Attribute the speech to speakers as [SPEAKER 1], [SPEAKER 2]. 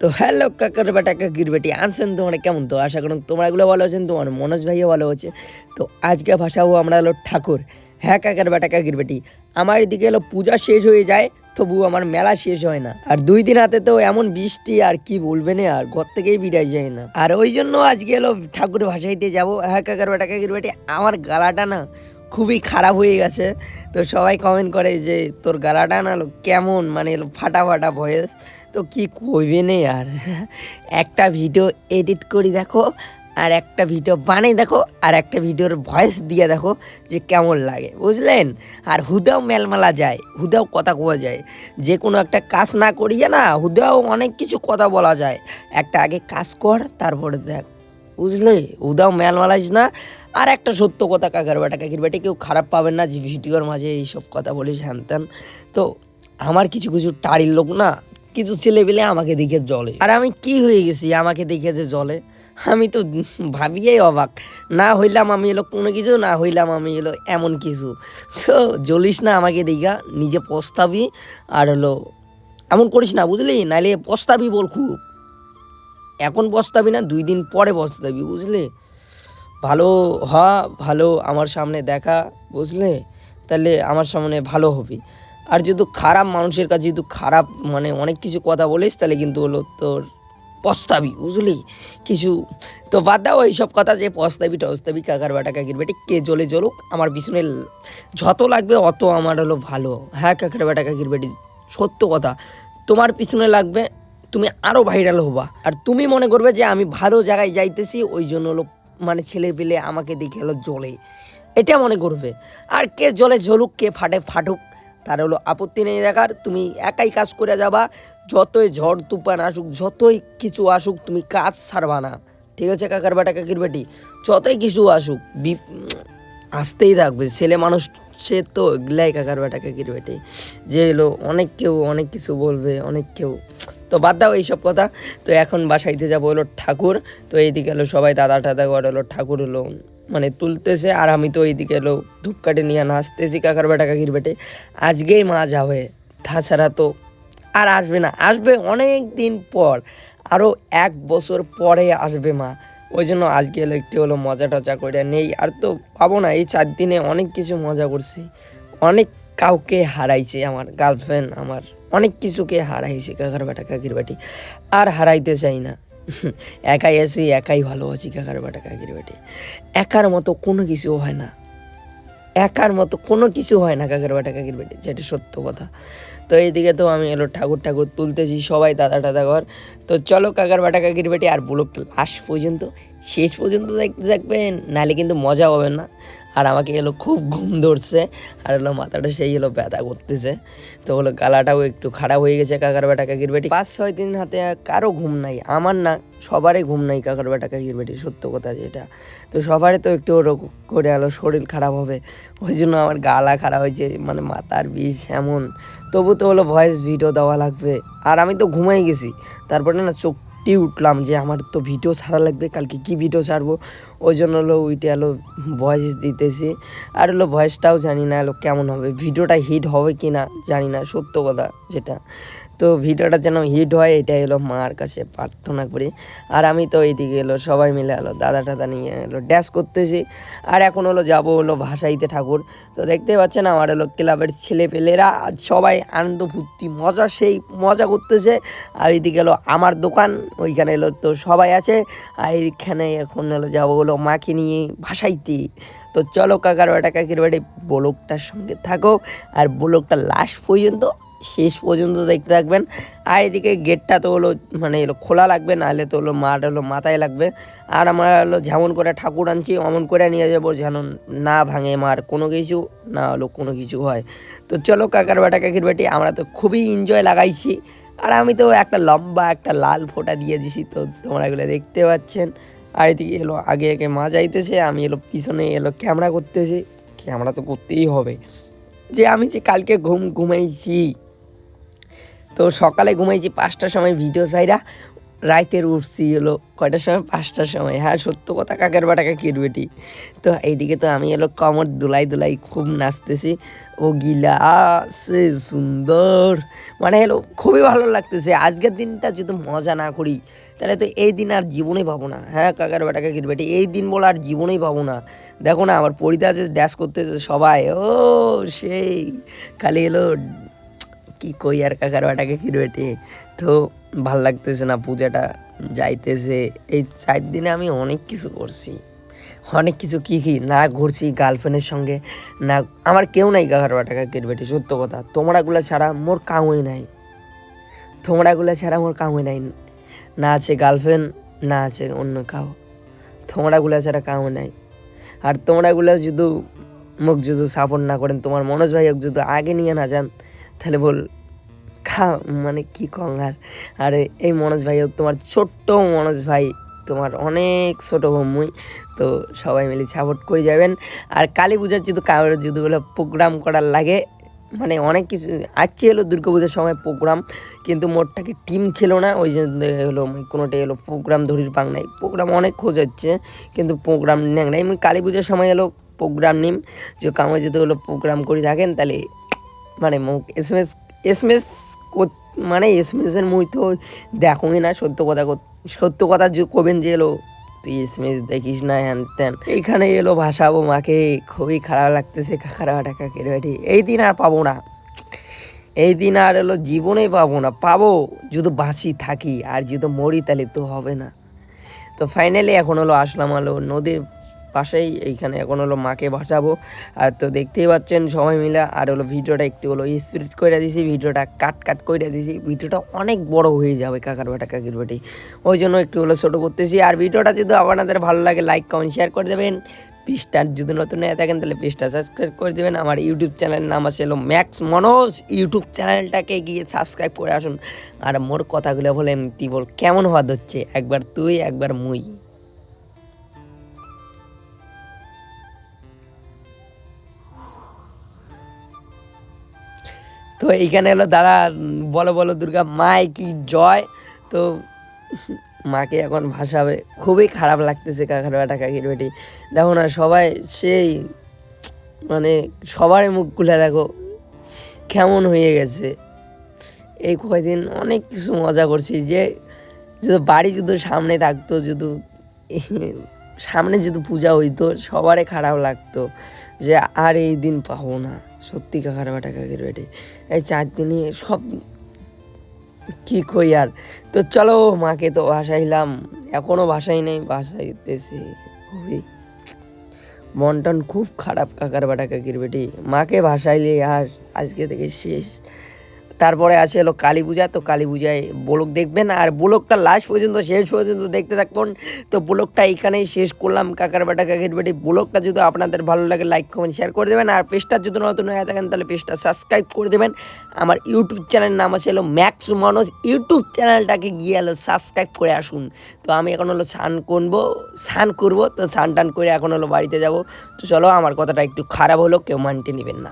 [SPEAKER 1] তো হ্যালো কাকার বেটা, কাকির বেটি, আনছেন তোমরা কেমন? তো আশা করুন তোমরা এগুলো ভালো আছেন, তোমার মনোজ ভাইও ভালো আছে। তো আজকে ভাষাবো আমরা হলো ঠাকুর। হ্যাঁ কাকার বেটা, কাকির বেটি, আমার এদিকে হলো পূজা শেষ হয়ে যায় তবু আমার মেলা শেষ হয় না। আর দুই দিন হাতে তো এমন বৃষ্টি, আর কি বলবে না, আর ঘর থেকেই বিদায় যায় না। আর ওই জন্য আজকে হলো ঠাকুর ভাসাইতে যাব। হ্যাঁ কাকার বেটা, কাকির বেটি, আমার গালাটা না খুবই খারাপ হয়ে গেছে। তো সবাই কমেন্ট করে যে, তোর গালাটা না কেমন? মানে ফাটা ফাটা ভয়েস তো কি কইবে নে আর? একটা ভিডিও এডিট করি দেখো, আর একটা ভিডিও বানাই দেখো, আর একটা ভিডিওর ভয়েস দিয়ে দেখো যে কেমন লাগে, বুঝলেন? আর হুদাও মেলমেলা যায়, হুদাও কথা কোয়া যায়। যে কোনো একটা কাজ না করিয়ে না, হুদাও অনেক কিছু কথা বলা যায়। একটা আগে কাজ কর, তারপরে দেখ, বুঝলে? উদাও মেলমালাইস না, আর একটা সত্য কথা কাকার বেটা, কাকির বেটে, কেউ খারাপ পাবেন না যে ভিডিওর মাঝে এইসব কথা বলিস, হ্যান তো আমার কিছু কিছু টাড়ির লোক না কিছু ছেলে পেলে আমাকে দেখে জলে আর আমি কি হয়ে গেছি আমাকে দেখে যে জলে আমি তো ভাবিয়েই অবাক। না হইলাম আমি এলো কোনো কিছু, না হইলাম আমি এলো এমন কিছু। তো জ্বলিস না আমাকে দেখা, নিজে পস্তাবি আর হলো এমন করিস না, বুঝলি? নাইলে পস্তাবি বল খুব। এখন বসতাবি না, দুই দিন পরে বসতাবি বুঝলে? ভালো হ ভালো আমার সামনে দেখা, বুঝলে? তাহলে আমার সামনে ভালো হবে। আর যেহেতু খারাপ মানুষের কাছে, যেহেতু খারাপ মানে অনেক কিছু কথা বলিস, তাহলে কিন্তু হলো তোর পস্তাবি, বুঝলি? কিছু তো বাদ দাও এইসব কথা যে পস্তাবি, টস্তাবি, কাকার বেটা, কাকির বেটি, কে জ্বলে জ্বলুক, আমার পিছনে যত লাগবে অত আমার হলো ভালো। হ্যাঁ কাকার বেটা, কাকির বেটি, সত্য কথা। তোমার পিছনে লাগবে, তুমি আরও ভাইরাল হবা। আর তুমি মনে করবে যে আমি ভালো জায়গায় যাইতেছি, ওই জন্য হলো মানে ছেলে পেলে আমাকে দেখে হলো জ্বলে। এটা মনে করবে। আর কে জলে জ্বলুক, কে ফাটে ফাটুক তার হলো আপত্তি নেই দেখার, তুমি একাই কাজ করে যাবা, যতই ঝড় তুফান আসুক, যতই কিছু আসুক, তুমি কাজ ছাড়বা না। ঠিক আছে কাকার বেটা, কাকির বেটি? যতই কিছু আসুক, বি- আসতেই থাকবে। ছেলে মানুষ, সে তো এগুলাই কাকার বেটা, কাকির বেটি। যে এলো, অনেক কেউ অনেক কিছু বলবে, অনেক কেউ। তো বাদ দাও এইসব কথা। তো এখন বাসাইতে যাব হলো ঠাকুর। তো এইদিকে হলো সবাই দাদা টাদা করে হলো ঠাকুর হলো। মানে তুলতেছে আর আমি তো এইদিকে হলো ধূপকাঠি নিয়ে নাচতেছি, কাকার বেটা, কাকির বেটে। আজকেই মা যাবে তাছাড়া তো আর আসবে না। আসবে অনেক দিন পর আরও এক বছর পরে আসবে মা। ওই জন্য আজকে হলো একটু হলো মজা টজা করে নেই। আর তো পাবো না, এই চার দিনে অনেক কিছু মজা করছি। অনেক কাউকে হারাইছে আমার গার্লফ্রেন্ড আমার। অনেক কিছুকে হারাইছে কাকার বেটা, কাকির বাটি। আর হারাইতে চাই না। একাই আছি, একাই ভালো আছি, কাকার বেটা, কাকির বাটি। একার মতো কোনো কিছু হয় না। একার মতো কোনো কিছু হয় না কাকের বাটা, কাকির বেটে, যেটা সত্য কথা। তো এইদিকে তো আমি এলো ঠাকুর ঠাকুর তুলতেছি, সবাই দাদা, টাদা ঘর। তো চলো কাকার বাটা, কাকির বেটে আর ব্লগটা লাস্ট পর্যন্ত, শেষ পর্যন্ত দেখতে থাকবেন, নাহলে কিন্তু মজা হবে না। আর আমাকে এলো খুব ঘুম ধরছে। আর হলো মাথাটা সেই এলো ব্যথা করতেছে। তো হলো গালাটাও একটু খারাপ হয়ে গেছে কাকার বেটা, কাকির বেটি। পাঁচ ছয় দিন হাতে কারও ঘুম নাই। আমার না সবারই ঘুম নাই কাকার বেটা, কাকির বেটি। সত্য কথা যেটা। তো সবারই তো একটু ওরকম করে আলো শরীর খারাপ হবে। ওই জন্য আমার গালা খারাপ হয়েছে মানে মাথার বিষ এমন। তবু তো হলো ভয়েস ভিডিও দেওয়া লাগবে। আর আমি তো ঘুমাই গেছি। তারপরে না চোখটি উঠলাম যে আমার তো ভিডিও ছাড়া লাগবে, কালকে কি ভিডিও ছাড়বো? ওই জন্য হলো ওইটা হলো ভয়েস দিতেছি। আর হলো ভয়েসটাও জানি না হলো কেমন হবে। ভিডিওটা হিট হবে কি না জানি না, সত্য কথা যেটা। তো ভিডিওটা যেন হিট হয়, এটাই হলো মার কাছে প্রার্থনা করি। আর আমি তো এইদিকে এলো সবাই মিলে এলো দাদা টাদা নিয়ে এলো ড্যাশ করতেছি। আর এখন হলো যাব হলো ভাসাইতে ঠাকুর। তো দেখতে পাচ্ছেন আমার হলো ক্লাবের ছেলে পেলেরা আর সবাই আনন্দ, ফুর্তি, মজা, সেই মজা করতেছে। আর এইদিকে এলো আমার দোকান, ওইখানে এলো তো সবাই আছে। আর এইখানে এখন হলো যাব হলো মাকে নিয়ে ভাসাইতে তো চলো কাকার বেটা, কাকির বাড়ি ব্লকটার সঙ্গে থাকো। আর ব্লকটা লাস্ট পর্যন্ত, শেষ পর্যন্ত দেখতে থাকবেন। আর এদিকে গেটটা তো হলো মানে এলো খোলা লাগবে, নাহলে তো হলো মাঠ হলো মাথায় লাগবে। আর আমার হলো যেমন করে ঠাকুর আনছি, অমন করে নিয়ে যাব যেন না ভাঙে মার, কোনো কিছু না হলো কোনো কিছু হয়। তো চলো কাকার বেটা, কাকির বেটি, আমরা তো খুবই এনজয় লাগাইছি। আর আমি তো একটা লম্বা একটা লাল ফোঁটা দিয়ে দিছি, তো তোমরা এগুলো দেখতে পাচ্ছেন। আর এদিকে এলো, আগে আগে মা যাইতেছে, আমি এলো পিছনে এলো ক্যামেরা করতেছে। ক্যামেরা তো করতেই হবে। যে আমি যে কালকে ঘুম, ঘুমাইছি। তো সকালে ঘুমাইছি, পাঁচটার সময় ভিডিও সাইরা রাইতের উঠছি হলো কয়টার সময়? পাঁচটার সময়। হ্যাঁ সত্য কথা, কাকের বাটা কাকির বেটি। তো এইদিকে তো আমি এলো কমর দুলাই দুলাই খুব নাচতেছি। ও গিলা সে সুন্দর। মানে হলো খুবই ভালো লাগতেছে। আজকের দিনটা যদি মজা না করি, তাহলে তো এই দিন আর জীবনেই পাবো না। হ্যাঁ কাকার বেটা কাকির বেটি, এই দিন বলে আর জীবনেই পাবো না। দেখো না, আমার পরিদা যে ড্যাশ করতেছে সবাই। ও সেই, খালি এলো কি কই আর কাকার বাটাকে কিরবেটে তো ভালো লাগতেছে না, পূজাটা যাইতেছে। এই চার দিনে আমি অনেক কিছু করছি। অনেক কিছু কি কি না ঘুরছি গার্লফ্রেন্ডের সঙ্গে, না, আমার কেউ নাই কাকার বাটাকা কিরবেটে সত্য কথা। তোমরাগুলা ছাড়া মোর কাউই নাই। তোমরাগুলা ছাড়া মোর কাউই নাই। না আছে গার্লফ্রেন্ড না আছে অন্য কাউ। তোমরাগুলা ছাড়া কাউ নাই। আর তোমরাগুলা যদি মুখ যদি সাপোর্ট না করেন, তোমার মনোজ ভাই যদি আগে নিয়ে না যান, তাহলে বল মানে কি কং আর? এই মনোজ ভাই হোক, তোমার ছোট্ট মনোজ ভাই, তোমার অনেক ছোটো ভূমি তো সবাই মিলে সাপোর্ট করে যাবেন। আর কালী পূজার যদি কারোর যদি বলে প্রোগ্রাম করার লাগে মানে অনেক কিছু, আজকে হলো দুর্গা পুজোর সময় প্রোগ্রাম কিন্তু মোটটাকে টিম ছিল না, ওই জন্য হলো কোনোটাই হলো প্রোগ্রাম ধরির পাং নাই। প্রোগ্রাম অনেক খোঁজ হচ্ছে, কিন্তু প্রোগ্রাম নেই নাই। আমি কালী পুজোর সময় হলো প্রোগ্রাম নিম, যে কামে যদি হলো প্রোগ্রাম করে থাকেন, তাহলে মানে মুখ S M S S M মানে এস এম মুই তো দেখোই না, সত্য কথা সত্য কথা যে কবেন যে এলো। তুই এস এম এস দেখিস না, হ্যান ত্যান। এখানে এলো ভাসাবো মাকে, খুবই খারাপ লাগতেছে, কাকারা টাকা কেড়ে বেটি এই দিন আর পাবো না। এই দিন আর এলো জীবনেই পাবো না। পাবো, যদি বাঁচি থাকি, আর যদি মরি তাহলে তো হবে না। তো ফাইনালি এখন হলো আসলাম হলো নদীর পাশেই এইখানে এখন হলো মাকে ভাসাবো আর তো দেখতেই পাচ্ছেন সবাই মিলে, আর হলো ভিডিওটা একটু হলো স্পিড করে দিছি, ভিডিওটা কাট কাট করে দিছি। ভিডিওটা অনেক বড় হয়ে যাবে কাকার বাটা, কাকির বাটি। ওই জন্য একটু হলো ছোটো করতেছি। আর ভিডিওটা যদি আপনাদের ভালো লাগে লাইক কমেন্ট শেয়ার করে দেবেন। পেজটা যদি নতুন হয়ে থাকেন, তাহলে পেজটা সাবস্ক্রাইব করে দেবেন। আমার ইউটিউব চ্যানেলের নাম আছে হলো ম্যাক্স মনোজ ইউটিউব চ্যানেলটাকে গিয়ে সাবস্ক্রাইব করে আসুন। আর মোর কথাগুলো বলে বল, কেমন হওয়া হচ্ছে একবার তুই, একবার মুই। তো এইখানে হলো, দাদা, বলো বলো, দুর্গা, মায় কি জয়? তো মাকে এখন ভাসাবে। খুবই খারাপ লাগতেছে কাকার বেটা, কাকির বেটি। দেখো না, সবাই সেই মানে সবার মুখ খুলে দেখো, কেমন হয়ে গেছে। এই কয়দিন অনেক কিছু মজা করছি যে, যদি বাড়ি যদি সামনে থাকতো, যদি সামনে যদি পূজা হইতো, সবারই খারাপ লাগতো। যে আর এই দিন পাবো না। সত্যি কাকার বাটা কাকের বেটে এই চার দিনই সব কি কই আর? তো চলো মাকে তো ভাসাইলাম এখনও ভাসাই নেই ভাসাইতেছি খুবই মন টন খুব খারাপ কাকার বাটা কাকির বেটি মাকে ভাসাইলে আর আজকে থেকে শেষ। তারপরে আসে হলো কালী পূজা, তো কালী পূজায় ব্লক দেখবেন, আর ব্লকটা লাস্ট পর্যন্ত, শেষ পর্যন্ত দেখতে থাকুন। তো ব্লকটা এখানেই শেষ করলাম, কাকার বাটা, কাকির বেটি। ব্লকটা যদি আপনাদের ভালো লাগে লাইক কমেন্ট শেয়ার করে দেবেন। আর পেজটা যদি নতুন হয়ে থাকেন, তাহলে পেজটা সাবস্ক্রাইব করে দেবেন। আমার ইউটিউব চ্যানেলের নাম আছে হলো ম্যাক্স মনোজ ইউটিউব চ্যানেলটাকে গিয়ে এলো সাবস্ক্রাইব করে আসুন। তো আমি এখন হলো স্নান করব স্নান করব, তো স্নান টান করে এখন হলো বাড়িতে যাব। তো চলো, আমার কথাটা একটু খারাপ হলো, কেউ মানতে নেবেন না।